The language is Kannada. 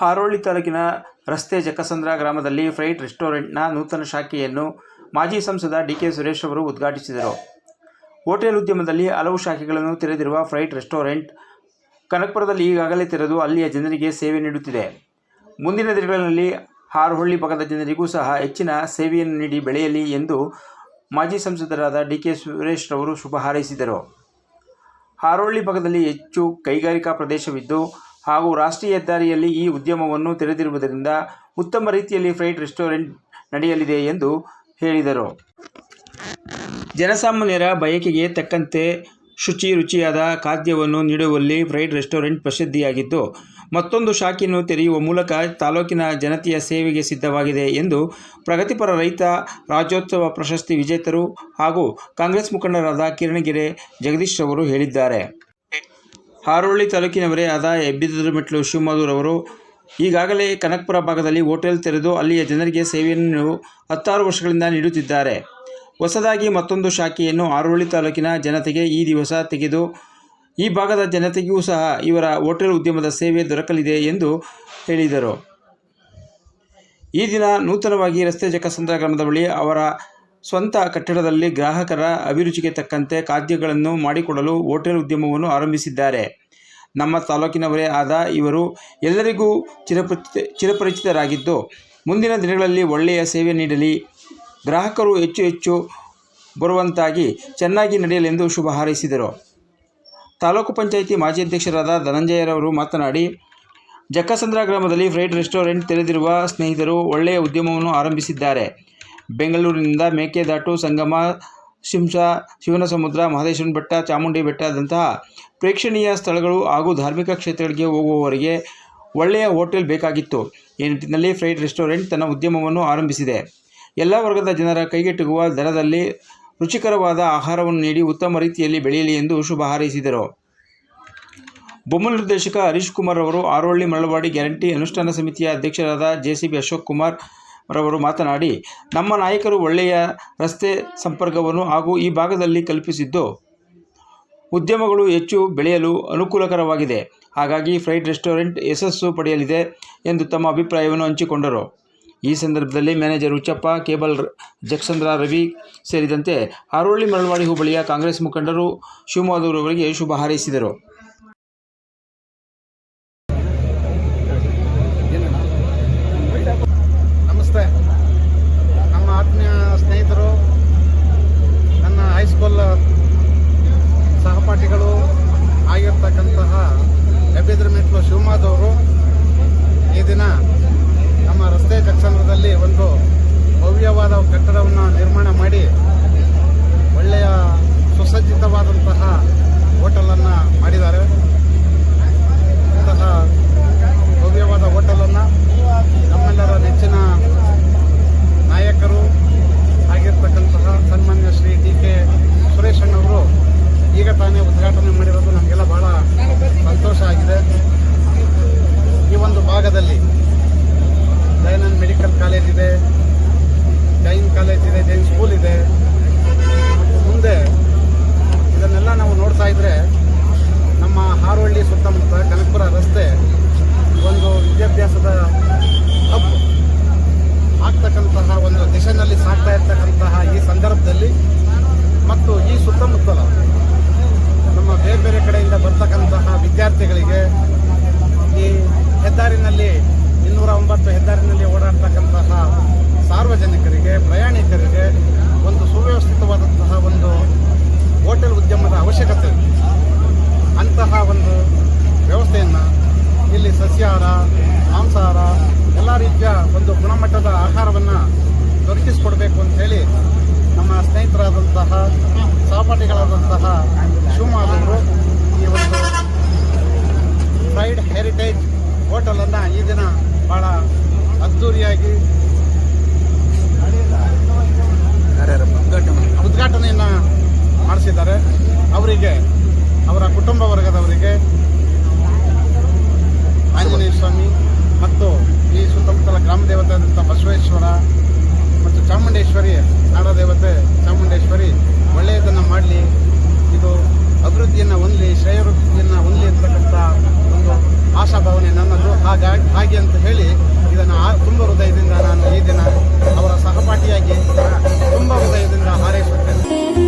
ಹಾರೋಳಿ ತಾಲೂಕಿನ ರಸ್ತೆ ಜಕ್ಕಸಂದ್ರ ಗ್ರಾಮದಲ್ಲಿ ಫ್ರೈಟ್ ರೆಸ್ಟೋರೆಂಟ್ನ ನೂತನ ಶಾಖೆಯನ್ನು ಮಾಜಿ ಸಂಸದ ಡಿ ಕೆ ಸುರೇಶ್ ಅವರು ಉದ್ಘಾಟಿಸಿದರು. ಹೋಟೆಲ್ ಉದ್ಯಮದಲ್ಲಿ ಹಲವು ಶಾಖೆಗಳನ್ನು ತೆರೆದಿರುವ ಫ್ರೈಟ್ ರೆಸ್ಟೋರೆಂಟ್ ಕನಕಪುರದಲ್ಲಿ ಈಗಾಗಲೇ ತೆರೆದು ಅಲ್ಲಿಯ ಜನರಿಗೆ ಸೇವೆ ನೀಡುತ್ತಿದೆ. ಮುಂದಿನ ದಿನಗಳಲ್ಲಿ ಹಾರೊಳ್ಳಿ ಭಾಗದ ಜನರಿಗೂ ಸಹ ಹೆಚ್ಚಿನ ಸೇವೆಯನ್ನು ನೀಡಿ ಬೆಳೆಯಲಿ ಎಂದು ಮಾಜಿ ಸಂಸದರಾದ ಡಿ ಕೆ ಸುರೇಶ್ ಅವರು ಶುಭ ಹಾರೈಸಿದರು. ಹಾರೋಳ್ಳಿ ಭಾಗದಲ್ಲಿ ಹೆಚ್ಚು ಕೈಗಾರಿಕಾ ಪ್ರದೇಶವಿದ್ದು ಹಾಗೂ ರಾಷ್ಟ್ರೀಯ ಹೆದ್ದಾರಿಯಲ್ಲಿ ಈ ಉದ್ಯಮವನ್ನು ತೆರೆದಿರುವುದರಿಂದ ಉತ್ತಮ ರೀತಿಯಲ್ಲಿ ಫ್ರೈಟ್ ರೆಸ್ಟೋರೆಂಟ್ ನಡೆಯಲಿದೆ ಎಂದು ಹೇಳಿದರು. ಜನಸಾಮಾನ್ಯರ ಬಯಕೆಗೆ ತಕ್ಕಂತೆ ಶುಚಿ ರುಚಿಯಾದ ಖಾದ್ಯವನ್ನು ನೀಡುವಲ್ಲಿ ಫ್ರೈಡ್ ರೆಸ್ಟೋರೆಂಟ್ ಪ್ರಸಿದ್ಧಿಯಾಗಿದ್ದು, ಮತ್ತೊಂದು ಶಾಖೆಯನ್ನು ತೆರೆಯುವ ಮೂಲಕ ತಾಲೂಕಿನ ಜನತೆಯ ಸೇವೆಗೆ ಸಿದ್ಧವಾಗಿದೆ ಎಂದು ಪ್ರಗತಿಪರ ರೈತ ರಾಜ್ಯೋತ್ಸವ ಪ್ರಶಸ್ತಿ ವಿಜೇತರು ಹಾಗೂ ಕಾಂಗ್ರೆಸ್ ಮುಖಂಡರಾದ ಕಿರಣಗೆರೆ ಜಗದೀಶ್ ಅವರು ಹೇಳಿದ್ದಾರೆ. ಹಾರೋಹಳ್ಳಿ ತಾಲೂಕಿನವರೇ ಆದ ಹೆಬ್ಬಿದರಮೆಟ್ಲು ಶಿವಮಧುರವರು ಈಗಾಗಲೇ ಕನಕಪುರ ಭಾಗದಲ್ಲಿ ಹೋಟೆಲ್ ತೆರೆದು ಅಲ್ಲಿಯ ಜನರಿಗೆ ಸೇವೆಯನ್ನು ಹತ್ತಾರು ವರ್ಷಗಳಿಂದ ನೀಡುತ್ತಿದ್ದಾರೆ. ಹೊಸದಾಗಿ ಮತ್ತೊಂದು ಶಾಖೆಯನ್ನು ಹಾರೋಹಳ್ಳಿ ತಾಲೂಕಿನ ಜನತೆಗೆ ಈ ದಿವಸ ತೆಗೆದು ಈ ಭಾಗದ ಜನತೆಗೂ ಸಹ ಇವರ ಹೋಟೆಲ್ ಉದ್ಯಮದ ಸೇವೆ ದೊರಕಲಿದೆ ಎಂದು ಹೇಳಿದರು. ಈ ದಿನ ನೂತನವಾಗಿ ರಸ್ತೆ ಜಕಸಂದ್ರ ಗ್ರಾಮದ ಬಳಿ ಅವರ ಸ್ವಂತ ಕಟ್ಟಡದಲ್ಲಿ ಗ್ರಾಹಕರ ಅಭಿರುಚಿಗೆ ತಕ್ಕಂತೆ ಖಾದ್ಯಗಳನ್ನು ಮಾಡಿಕೊಡಲು ಹೋಟೆಲ್ ಉದ್ಯಮವನ್ನು ಆರಂಭಿಸಿದ್ದಾರೆ. ನಮ್ಮ ತಾಲೂಕಿನವರೇ ಆದ ಇವರು ಎಲ್ಲರಿಗೂ ಚಿರಪರಿಚಿತ ಚಿರಪರಿಚಿತರಾಗಿದ್ದು, ಮುಂದಿನ ದಿನಗಳಲ್ಲಿ ಒಳ್ಳೆಯ ಸೇವೆ ನೀಡಲಿ. ಗ್ರಾಹಕರು ಹೆಚ್ಚು ಹೆಚ್ಚು ಬರುವಂತಾಗಿ ಚೆನ್ನಾಗಿ ನಡೆಯಲೆಂದು ಶುಭ ಹಾರೈಸಿದರು. ತಾಲೂಕು ಪಂಚಾಯಿತಿ ಮಾಜಿ ಅಧ್ಯಕ್ಷರಾದ ಧನಂಜಯರವರು ಮಾತನಾಡಿ, ಜಕ್ಕಸಂದ್ರ ಗ್ರಾಮದಲ್ಲಿ ಫ್ರೈಡ್ ರೆಸ್ಟೋರೆಂಟ್ ತೆರೆದಿರುವ ಸ್ನೇಹಿತರು ಒಳ್ಳೆಯ ಉದ್ಯಮವನ್ನು ಆರಂಭಿಸಿದ್ದಾರೆ. ಬೆಂಗಳೂರಿನಿಂದ ಮೇಕೆದಾಟು ಸಂಗಮ ಶಿಂಸ ಸಮುದ್ರ ಮಹದೇಶ್ವರನ ಬೆಟ್ಟ, ಚಾಮುಂಡಿ ಬೆಟ್ಟದಂತಹ ಪ್ರೇಕ್ಷಣೀಯ ಸ್ಥಳಗಳು ಹಾಗೂ ಧಾರ್ಮಿಕ ಕ್ಷೇತ್ರಗಳಿಗೆ ಹೋಗುವವರಿಗೆ ಒಳ್ಳೆಯ ಹೋಟೆಲ್ ಬೇಕಾಗಿತ್ತು. ಈ ನಿಟ್ಟಿನಲ್ಲಿ ಫ್ರೈಡ್ ರೆಸ್ಟೋರೆಂಟ್ ತನ್ನ ಉದ್ಯಮವನ್ನು ಆರಂಭಿಸಿದೆ. ಎಲ್ಲ ವರ್ಗದ ಜನರ ಕೈಗೆಟುಕುವ ದರದಲ್ಲಿ ರುಚಿಕರವಾದ ಆಹಾರವನ್ನು ನೀಡಿ ಉತ್ತಮ ರೀತಿಯಲ್ಲಿ ಬೆಳೆಯಲಿ ಎಂದು ಶುಭ ಹಾರೈಸಿದರು. ಬೊಮ್ಮ ನಿರ್ದೇಶಕ ಹರೀಶ್ ಕುಮಾರ್ ಅವರು ಆರೋಳ್ಳಿ ಮರಳವಾಡಿ ಗ್ಯಾರಂಟಿ ಅನುಷ್ಠಾನ ಸಮಿತಿಯ ಅಧ್ಯಕ್ಷರಾದ ಜೆಸಿಬಿ ಅಶೋಕ್ ಕುಮಾರ್ ರವರು ಮಾತನಾಡಿ, ನಮ್ಮ ನಾಯಕರು ಒಳ್ಳೆಯ ರಸ್ತೆ ಸಂಪರ್ಕವನ್ನು ಹಾಗೂ ಈ ಭಾಗದಲ್ಲಿ ಕಲ್ಪಿಸಿದ್ದು ಉದ್ಯಮಗಳು ಹೆಚ್ಚು ಬೆಳೆಯಲು ಅನುಕೂಲಕರವಾಗಿದೆ. ಹಾಗಾಗಿ ಫ್ರೈಡ್ ರೆಸ್ಟೋರೆಂಟ್ ಯಶಸ್ಸು ಪಡೆಯಲಿದೆ ಎಂದು ತಮ್ಮ ಅಭಿಪ್ರಾಯವನ್ನು ಹಂಚಿಕೊಂಡರು. ಈ ಸಂದರ್ಭದಲ್ಲಿ ಮ್ಯಾನೇಜರ್ ಹುಚ್ಚಪ್ಪ, ಕೇಬಲ್ ಜಕ್ಸಂದ್ರ, ರವಿ ಸೇರಿದಂತೆ ಆರೋಳ್ಳಿ ಮರಳವಾಡಿ ಹೋಬಳಿಯ ಕಾಂಗ್ರೆಸ್ ಮುಖಂಡರು ಶಿವಮೊಗ್ಗದವರಿಗೆ ಶುಭ ಹಾರೈಸಿದರು. ಒಂದು ಭವ್ಯವಾದ ಕಟ್ಟಡವನ್ನು ನಿರ್ಮಾಣ ಮಾಡಿ ಒಳ್ಳೆಯ ಸುಸಜ್ಜಿತವಾದಂತಹ ಹೋಟೆಲನ್ನು ಮಾಡಿದ್ದಾರೆ ಇಂತಹ ಭವ್ಯವಾದ ಹೋಟೆಲನ್ನು ನಮ್ಮೆಲ್ಲರ ನೆಚ್ಚಿನ ನಾಯಕರು ಆಗಿರ್ತಕ್ಕಂತಹ ಸನ್ಮಾನ್ಯ ಶ್ರೀ ಡಿ ಕೆ ಸುರೇಶ್ ಅಣ್ಣವರು ಈಗ ತಾನೇ ಉದ್ಘಾಟನೆ ಮಾಡಿರೋದು ನಮಗೆಲ್ಲ ಬಹಳ ಸಂತೋಷ ಆಗಿದೆ ಈ ಒಂದು ಭಾಗದಲ್ಲಿ ದಯಾನಂದ್ ಮೆಡಿಕಲ್ ಕಾಲೇಜ್ ಇದೆ ಜೈನ್ ಕಾಲೇಜ್ ಇದೆ ಜೈನ್ ಸ್ಕೂಲ್ ಇದೆ ಮತ್ತು ಮುಂದೆ ಇದನ್ನೆಲ್ಲ ನಾವು ನೋಡ್ತಾ ಇದ್ರೆ ನಮ್ಮ ಹಾರೋಹಳ್ಳಿ ಸುತ್ತಮುತ್ತ ಕನಕಪುರ ರಸ್ತೆ ಒಂದು ವಿದ್ಯಾಭ್ಯಾಸದ ಹಬ್ ಆಗ್ತಕ್ಕಂತಹ ಒಂದು ದಿಶೆನಲ್ಲಿ ಸಾಗ್ತಾ ಇರ್ತಕ್ಕಂತಹ ಈ ಸಂದರ್ಭದಲ್ಲಿ ಮತ್ತು ಈ ಸುತ್ತಮುತ್ತಲ ನಮ್ಮ ಬೇರೆ ಬೇರೆ ಕಡೆಯಿಂದ ಬರ್ತಕ್ಕಂತಹ ವಿದ್ಯಾರ್ಥಿಗಳಿಗೆ ಈ ಹೆದ್ದಾರಿನಲ್ಲಿ ಒಂಬತ್ತು ಹೆದ್ದಾರಿನಲ್ಲಿ ಓಡಾಡ್ತಕ್ಕಂತಹ ಸಾರ್ವಜನಿಕರಿಗೆ, ಪ್ರಯಾಣಿಕರಿಗೆ ಒಂದು ಸುವ್ಯವಸ್ಥಿತವಾದಂತಹ ಒಂದು ಹೋಟೆಲ್ ಉದ್ಯಮದ ಅವಶ್ಯಕತೆ ಅಂತಹ ಒಂದು ವ್ಯವಸ್ಥೆಯನ್ನು ಇಲ್ಲಿ ಸಸ್ಯಾಹಾರ, ಮಾಂಸಾಹಾರ, ಎಲ್ಲ ರೀತಿಯ ಒಂದು ಗುಣಮಟ್ಟದ ಆಹಾರವನ್ನು ದೊರಕಿಸಿಕೊಡಬೇಕು ಅಂತ ಹೇಳಿ ನಮ್ಮ ಸ್ನೇಹಿತರಾದಂತಹ, ಸಹಪಾಠಿಗಳಾದಂತಹ ಶಿವಮಾದವರು ಈ ಒಂದು ಫ್ರೈಡ್ ಹೆರಿಟೇಜ್ ಹೋಟೆಲನ್ನು ಈ ದಿನ ಭಾಳ ಅದ್ಧೂರಿಯಾಗಿ ಉದ್ಘಾಟನೆಯನ್ನು ಮಾಡಿಸಿದ್ದಾರೆ. ಅವರಿಗೆ, ಅವರ ಕುಟುಂಬ ವರ್ಗದವರಿಗೆ ಆಂಜನೇಯ ಸ್ವಾಮಿ ಮತ್ತು ಈ ಸುತ್ತಮುತ್ತಲ ಗ್ರಾಮ ದೇವತೆ ಆದಂಥ ಬಸವೇಶ್ವರ ಮತ್ತು ಚಾಮುಂಡೇಶ್ವರಿ ನಾಡದೇವತೆ ಚಾಮುಂಡೇಶ್ವರಿ ಒಳ್ಳೆಯದನ್ನು ಮಾಡಲಿ, ಇದು ಅಭಿವೃದ್ಧಿಯನ್ನು ಹೊಂದಲಿ ಶ್ರೇಯೋಭಿವೃದ್ಧಿಯನ್ನು ಹೊಂದಲಿ ಭಾವನೆ ನನ್ನದು. ಹಾಗಾಗಿ ಹಾಗೆ ಅಂತ ಹೇಳಿ ಇದನ್ನು ತುಂಬ ಹೃದಯದಿಂದ ನಾನು ಈ ದಿನ ಅವರ ಸಹಪಾಠಿಯಾಗಿ ತುಂಬ ಹೃದಯದಿಂದ ಹಾರೈಸುತ್ತೇನೆ.